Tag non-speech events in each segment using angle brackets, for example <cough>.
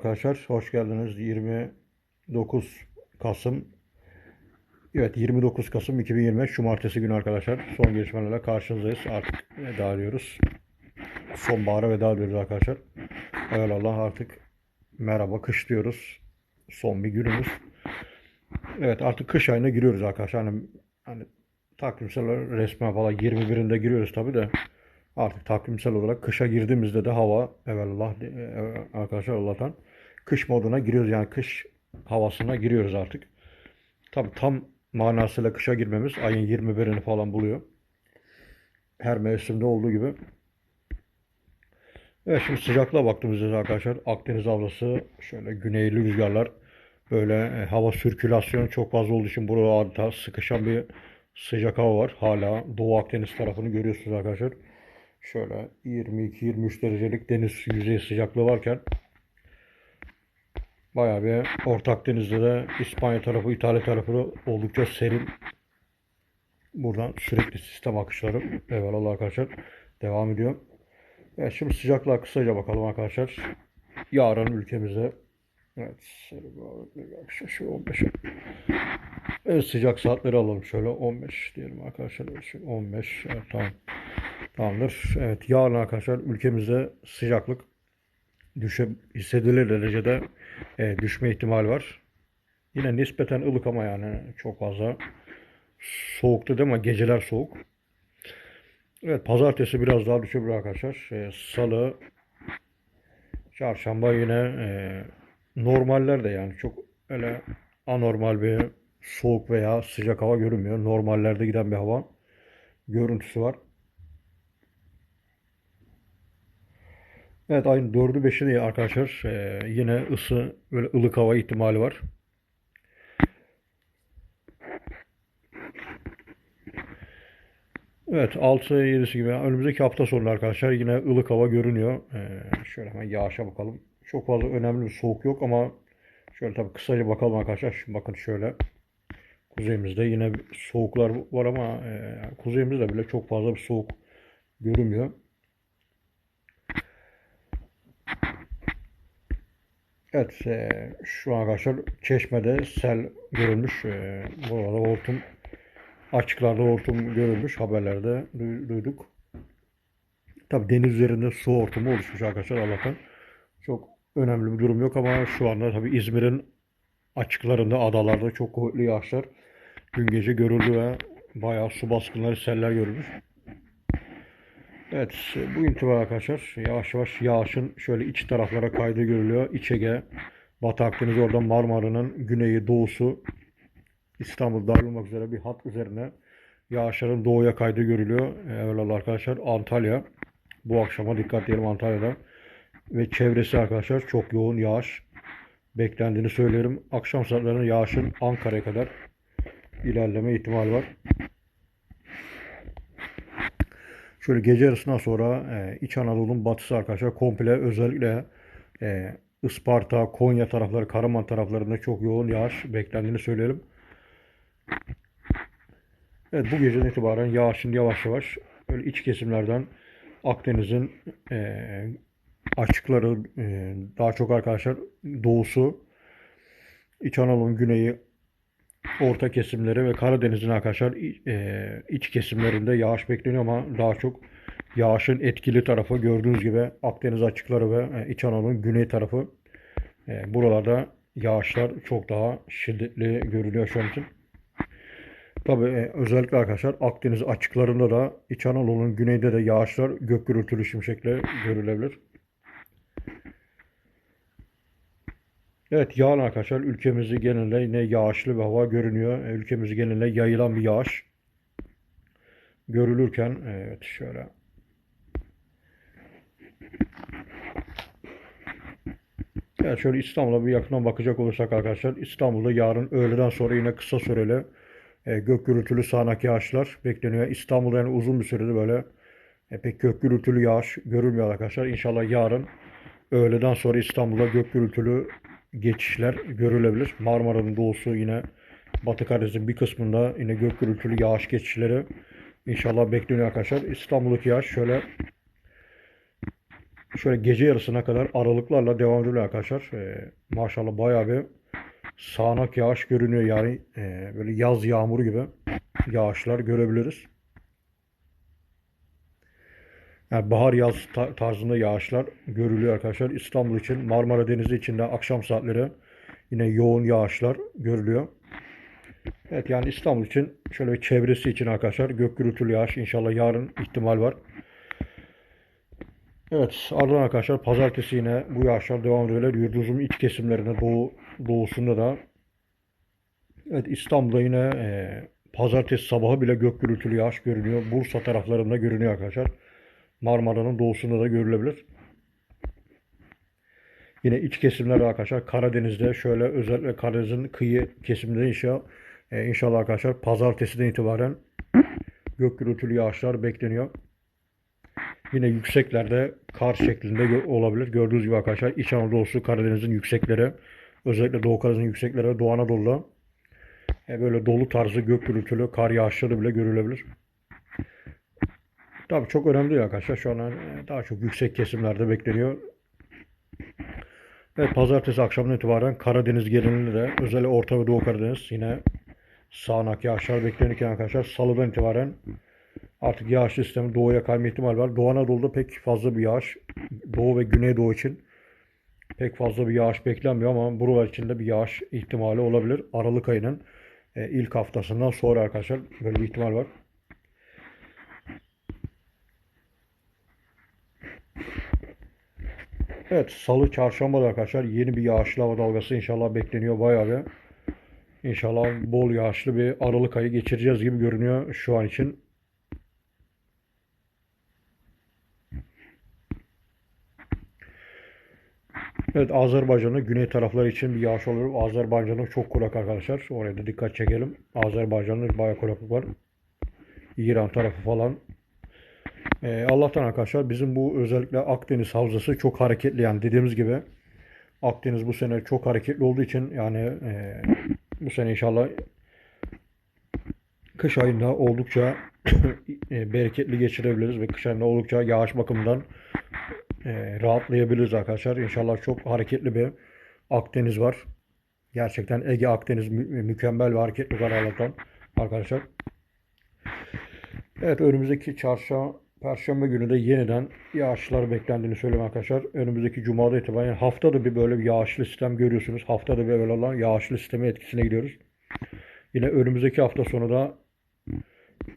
arkadaşlar. Hoş geldiniz. 29 Kasım Evet 29 Kasım 2025 Cumartesi günü arkadaşlar. Son gelişmelerle karşınızdayız. Artık veda ediyoruz. Sonbahara veda ediyoruz arkadaşlar. Allah artık merhaba kış diyoruz. Son bir günümüz. Evet artık kış ayına giriyoruz arkadaşlar. Hani, hani takvimsel resmen falan 21'inde giriyoruz tabi de. Artık takvimsel olarak kışa girdiğimizde de hava evelallah e, arkadaşlar Allah'tan kış moduna giriyoruz. Yani kış havasına giriyoruz artık. Tabi tam manasıyla kışa girmemiz ayın 21'ini falan buluyor. Her mevsimde olduğu gibi. Evet şimdi sıcaklığa baktığımızda arkadaşlar Akdeniz havzası şöyle güneyli rüzgarlar böyle e, hava sirkülasyonu çok fazla olduğu için burada adeta sıkışan bir sıcak hava var. Hala Doğu Akdeniz tarafını görüyorsunuz arkadaşlar. Şöyle 22-23 derecelik deniz yüzeyi sıcaklığı varken bayağı bir Orta Akdeniz'de de İspanya tarafı, İtalya tarafı oldukça serin. Buradan sürekli sistem akışları eyvallah arkadaşlar devam ediyor. Evet şimdi sıcaklığa kısaca bakalım arkadaşlar. Yarın ülkemizde Evet, şu 15. Evet sıcak saatleri alalım şöyle 15 diyelim arkadaşlar. 15 evet, tamam. Tamamdır. Evet yarın arkadaşlar ülkemizde sıcaklık düşe, hissedilir derecede e, düşme ihtimali var. Yine nispeten ılık ama yani çok fazla soğuktu değil mi? Geceler soğuk. Evet pazartesi biraz daha düşebilir arkadaşlar. E, Salı, çarşamba yine e, normaller de yani çok öyle anormal bir soğuk veya sıcak hava görünmüyor. Normallerde giden bir hava görüntüsü var. Evet ayın 4'ü 5'i de arkadaşlar e, yine ısı böyle ılık hava ihtimali var. Evet 6 7'si gibi önümüzdeki hafta sonu arkadaşlar yine ılık hava görünüyor. E, şöyle hemen yağışa bakalım. Çok fazla önemli bir soğuk yok ama şöyle tabii kısaca bakalım arkadaşlar. Şimdi bakın şöyle kuzeyimizde yine soğuklar var ama e, kuzeyimizde bile çok fazla bir soğuk görünmüyor. Evet, e, şu an arkadaşlar Çeşme'de sel görülmüş. E, burada hortum, açıklarda hortum görülmüş. Haberlerde duyduk. Tabi deniz üzerinde su hortumu oluşmuş arkadaşlar Allah'tan. Çok önemli bir durum yok ama şu anda tabi İzmir'in açıklarında, adalarda çok kuvvetli yağışlar dün gece görüldü ve bayağı su baskınları, seller görülmüş. Evet bu intiba arkadaşlar yavaş yavaş yağışın şöyle iç taraflara kaydı görülüyor. İç Ege, Batı Akdeniz oradan Marmara'nın güneyi doğusu İstanbul dahil olmak üzere bir hat üzerine yağışların doğuya kaydı görülüyor. Evet arkadaşlar Antalya bu akşama dikkat diyelim Antalya'da ve çevresi arkadaşlar çok yoğun yağış beklendiğini söylerim. Akşam saatlerinde yağışın Ankara'ya kadar ilerleme ihtimali var. Şöyle gece yarısından sonra e, İç Anadolu'nun batısı arkadaşlar komple özellikle e, Isparta, Konya tarafları, Karaman taraflarında çok yoğun yağış beklendiğini söyleyelim. Evet bu geceden itibaren yağışın yavaş yavaş böyle iç kesimlerden Akdeniz'in e, açıkları e, daha çok arkadaşlar doğusu İç Anadolu'nun güneyi orta kesimleri ve Karadeniz'in arkadaşlar e, iç kesimlerinde yağış bekleniyor ama daha çok yağışın etkili tarafı gördüğünüz gibi Akdeniz açıkları ve e, İç Anadolu'nun güney tarafı e, buralarda yağışlar çok daha şiddetli görülüyor şu an için. Tabi özellikle arkadaşlar Akdeniz açıklarında da İç Anadolu'nun güneyde de yağışlar gök gürültülü şimşekle görülebilir. Evet yağın arkadaşlar ülkemizi genelde yine yağışlı bir hava görünüyor. E, ülkemizi genelde yayılan bir yağış görülürken evet şöyle Evet şöyle İstanbul'a bir yakından bakacak olursak arkadaşlar İstanbul'da yarın öğleden sonra yine kısa süreli e, gök gürültülü sağanak yağışlar bekleniyor. İstanbul'da yani uzun bir sürede böyle e, pek gök gürültülü yağış görülmüyor arkadaşlar. İnşallah yarın öğleden sonra İstanbul'da gök gürültülü geçişler görülebilir. Marmara'nın doğusu yine Batı Karadeniz'in bir kısmında yine gök gürültülü yağış geçişleri inşallah bekleniyor arkadaşlar. İstanbul'daki yağış şöyle şöyle gece yarısına kadar aralıklarla devam ediyor arkadaşlar. Ee, maşallah bayağı bir sağanak yağış görünüyor yani e, böyle yaz yağmuru gibi yağışlar görebiliriz. Yani bahar yaz ta- tarzında yağışlar görülüyor arkadaşlar. İstanbul için Marmara Denizi için de akşam saatleri yine yoğun yağışlar görülüyor. Evet yani İstanbul için şöyle bir çevresi için arkadaşlar gök gürültülü yağış inşallah yarın ihtimal var. Evet ardından arkadaşlar pazartesi yine bu yağışlar devam ediyorlar. Yurdumuzun iç kesimlerinde doğu, doğusunda da evet İstanbul'da yine e, pazartesi sabahı bile gök gürültülü yağış görünüyor. Bursa taraflarında görünüyor arkadaşlar. Marmara'nın doğusunda da görülebilir. Yine iç kesimler arkadaşlar Karadeniz'de şöyle özellikle Karadeniz'in kıyı kesiminde inşallah, e, inşallah arkadaşlar pazartesiden itibaren gök gürültülü yağışlar bekleniyor. Yine yükseklerde kar şeklinde olabilir. Gördüğünüz gibi arkadaşlar İç Anadolu'su Karadeniz'in yüksekleri özellikle Doğu Karadeniz'in yüksekleri Doğu Anadolu'da e, böyle dolu tarzı gök gürültülü kar yağışları bile görülebilir. Tabii çok önemli değil arkadaşlar. Şu an e, daha çok yüksek kesimlerde bekleniyor. Evet pazartesi akşamından itibaren Karadeniz genelinde de özellikle Orta ve Doğu Karadeniz yine sağanak yağışlar beklenirken arkadaşlar salıdan itibaren artık yağış sistemi doğuya kayma ihtimali var. Doğu Anadolu'da pek fazla bir yağış, Doğu ve Güneydoğu için pek fazla bir yağış beklenmiyor ama buralar için de bir yağış ihtimali olabilir. Aralık ayının e, ilk haftasından sonra arkadaşlar böyle bir ihtimal var. Evet, Salı, Çarşamba da arkadaşlar yeni bir yağışlı hava dalgası inşallah bekleniyor bayağı bir. İnşallah bol yağışlı bir Aralık ayı geçireceğiz gibi görünüyor şu an için. Evet, Azerbaycan'ın güney tarafları için bir yağış olur. Azerbaycan'ın çok kurak arkadaşlar. Oraya da dikkat çekelim. Azerbaycan'ın bayağı kuraklık var. İran tarafı falan. Ee, Allah'tan arkadaşlar bizim bu özellikle Akdeniz havzası çok hareketli yani dediğimiz gibi Akdeniz bu sene çok hareketli olduğu için yani e, bu sene inşallah kış ayında oldukça <coughs> e, bereketli geçirebiliriz ve kış ayında oldukça yağış bakımından e, rahatlayabiliriz arkadaşlar. İnşallah çok hareketli bir Akdeniz var. Gerçekten Ege Akdeniz mü- mükemmel bir hareketli var Allah'tan arkadaşlar. Evet önümüzdeki çarşamba, Perşembe günü de yeniden yağışlar beklendiğini söyleyeyim arkadaşlar. Önümüzdeki Cuma'da itibaren haftada bir böyle bir yağışlı sistem görüyorsunuz. Haftada bir böyle olan yağışlı sistemi etkisine gidiyoruz. Yine önümüzdeki hafta sonu da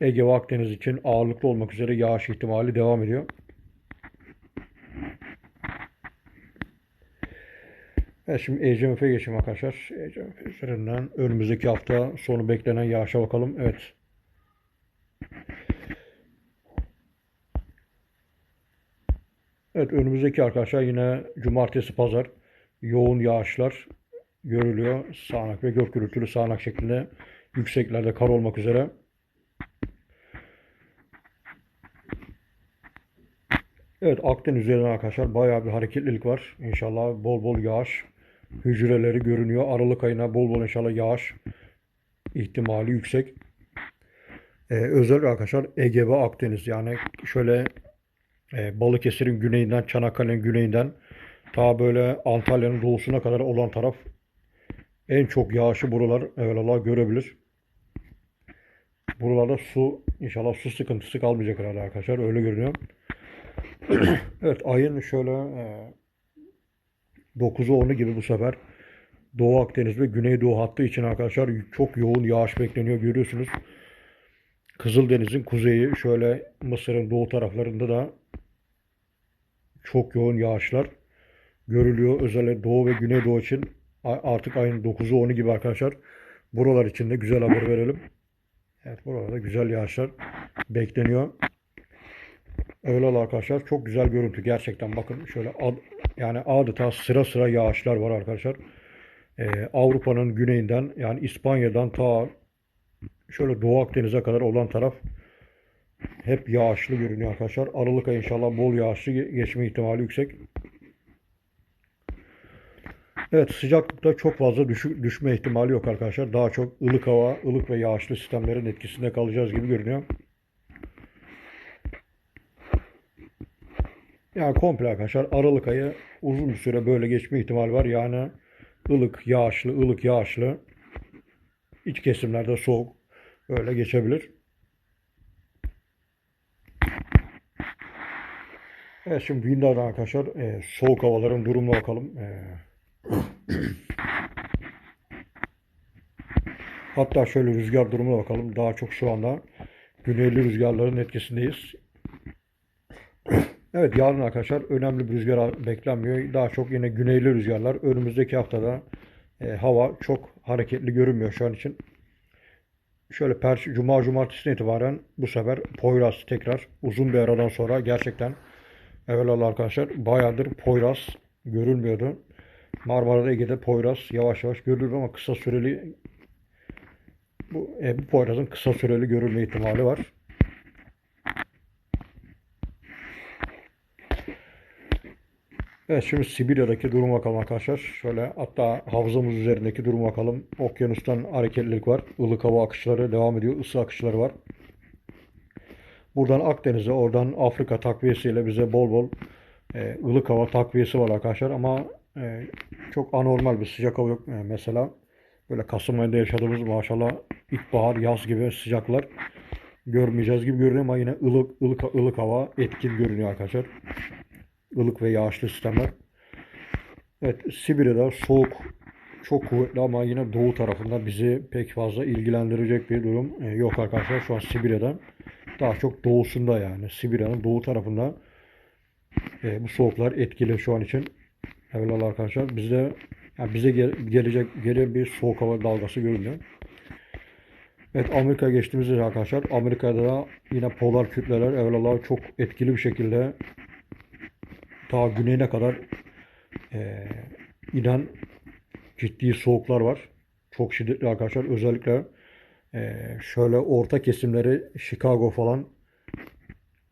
Ege ve Akdeniz için ağırlıklı olmak üzere yağış ihtimali devam ediyor. Evet şimdi ECMF'ye geçelim arkadaşlar. ECMF üzerinden önümüzdeki hafta sonu beklenen yağışa bakalım. Evet. Evet önümüzdeki arkadaşlar yine cumartesi pazar yoğun yağışlar görülüyor. Sağanak ve gök gürültülü sağanak şeklinde yükseklerde kar olmak üzere. Evet Akdeniz üzerinde arkadaşlar bayağı bir hareketlilik var. İnşallah bol bol yağış hücreleri görünüyor. Aralık ayına bol bol inşallah yağış ihtimali yüksek. Ee, özellikle arkadaşlar Ege ve Akdeniz yani şöyle e, Balıkesir'in güneyinden, Çanakkale'nin güneyinden ta böyle Antalya'nın doğusuna kadar olan taraf en çok yağışı buralar evvelallah görebilir. Buralarda su inşallah su sıkıntısı kalmayacak herhalde arkadaşlar öyle görünüyor. <clears throat> Evet ayın şöyle e, 9'u 10'u gibi bu sefer Doğu Akdeniz ve Güneydoğu hattı için arkadaşlar çok yoğun yağış bekleniyor görüyorsunuz. Kızıldeniz'in kuzeyi şöyle Mısır'ın doğu taraflarında da çok yoğun yağışlar görülüyor. Özellikle Doğu ve Güneydoğu için artık ayın 9'u 10'u gibi arkadaşlar. Buralar için de güzel haber verelim. Evet buralarda güzel yağışlar bekleniyor. Öyle arkadaşlar. Çok güzel görüntü gerçekten. Bakın şöyle ad- yani adeta sıra sıra yağışlar var arkadaşlar. Ee, Avrupa'nın güneyinden yani İspanya'dan ta şöyle Doğu Akdeniz'e kadar olan taraf hep yağışlı görünüyor arkadaşlar. Aralık ayı inşallah bol yağışlı ge- geçme ihtimali yüksek. Evet sıcaklıkta çok fazla düşü- düşme ihtimali yok arkadaşlar. Daha çok ılık hava, ılık ve yağışlı sistemlerin etkisinde kalacağız gibi görünüyor. Yani komple arkadaşlar Aralık ayı uzun bir süre böyle geçme ihtimali var. Yani ılık, yağışlı, ılık, yağışlı. İç kesimlerde soğuk böyle geçebilir. Evet şimdi Windows'dan arkadaşlar e, soğuk havaların durumuna bakalım. E, hatta şöyle rüzgar durumuna bakalım. Daha çok şu anda güneyli rüzgarların etkisindeyiz. Evet yarın arkadaşlar önemli bir rüzgar beklenmiyor. Daha çok yine güneyli rüzgarlar. Önümüzdeki haftada e, hava çok hareketli görünmüyor şu an için. Şöyle Perş Cuma Cumartesi'ne itibaren bu sefer Poyraz tekrar uzun bir aradan sonra gerçekten evvelallah arkadaşlar bayağıdır Poyraz görülmüyordu. Marmara'da Ege'de Poyraz yavaş yavaş görülür ama kısa süreli bu, e, bu Poyraz'ın kısa süreli görülme ihtimali var. Evet şimdi Sibirya'daki durum bakalım arkadaşlar. Şöyle hatta havzamız üzerindeki durum bakalım. Okyanustan hareketlilik var. Ilık hava akışları devam ediyor. Isı akışları var. Buradan Akdeniz'e oradan Afrika takviyesiyle bize bol bol e, ılık hava takviyesi var arkadaşlar. Ama e, çok anormal bir sıcak hava yok. E, mesela böyle Kasım ayında yaşadığımız maşallah ilkbahar, yaz gibi sıcaklar görmeyeceğiz gibi görünüyor ama yine ılık, ılık, ılık hava etkin görünüyor arkadaşlar ılık ve yağışlı sistemler. Evet Sibirya'da soğuk çok kuvvetli ama yine doğu tarafında bizi pek fazla ilgilendirecek bir durum e, yok arkadaşlar. Şu an Sibirya'da daha çok doğusunda yani Sibirya'nın doğu tarafında e, bu soğuklar etkili şu an için. Evvelallah arkadaşlar bizde yani bize gel, gelecek gelir bir soğuk hava dalgası görünüyor. Evet Amerika geçtiğimizde arkadaşlar Amerika'da da yine polar kütleler evvelallah çok etkili bir şekilde ta güneyine kadar e, inen ciddi soğuklar var. Çok şiddetli arkadaşlar. Özellikle e, şöyle orta kesimleri Chicago falan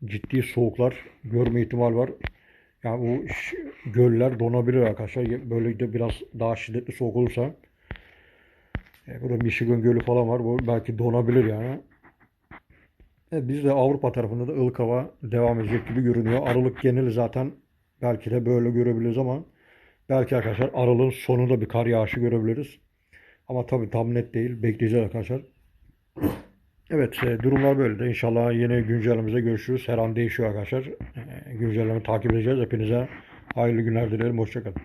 ciddi soğuklar görme ihtimal var. Yani bu göller donabilir arkadaşlar. Böyle de biraz daha şiddetli soğuk olursa. E, burada Michigan Gölü falan var. Bu belki donabilir yani. E, biz de Avrupa tarafında da ılık hava devam edecek gibi görünüyor. Aralık geneli zaten Belki de böyle görebiliriz ama belki arkadaşlar aralığın sonunda bir kar yağışı görebiliriz. Ama tabii tam net değil. Bekleyeceğiz arkadaşlar. Evet e, durumlar böyle. İnşallah yeni güncellememizde görüşürüz. Her an değişiyor arkadaşlar. E, güncelleme takip edeceğiz. Hepinize hayırlı günler dilerim. Hoşçakalın.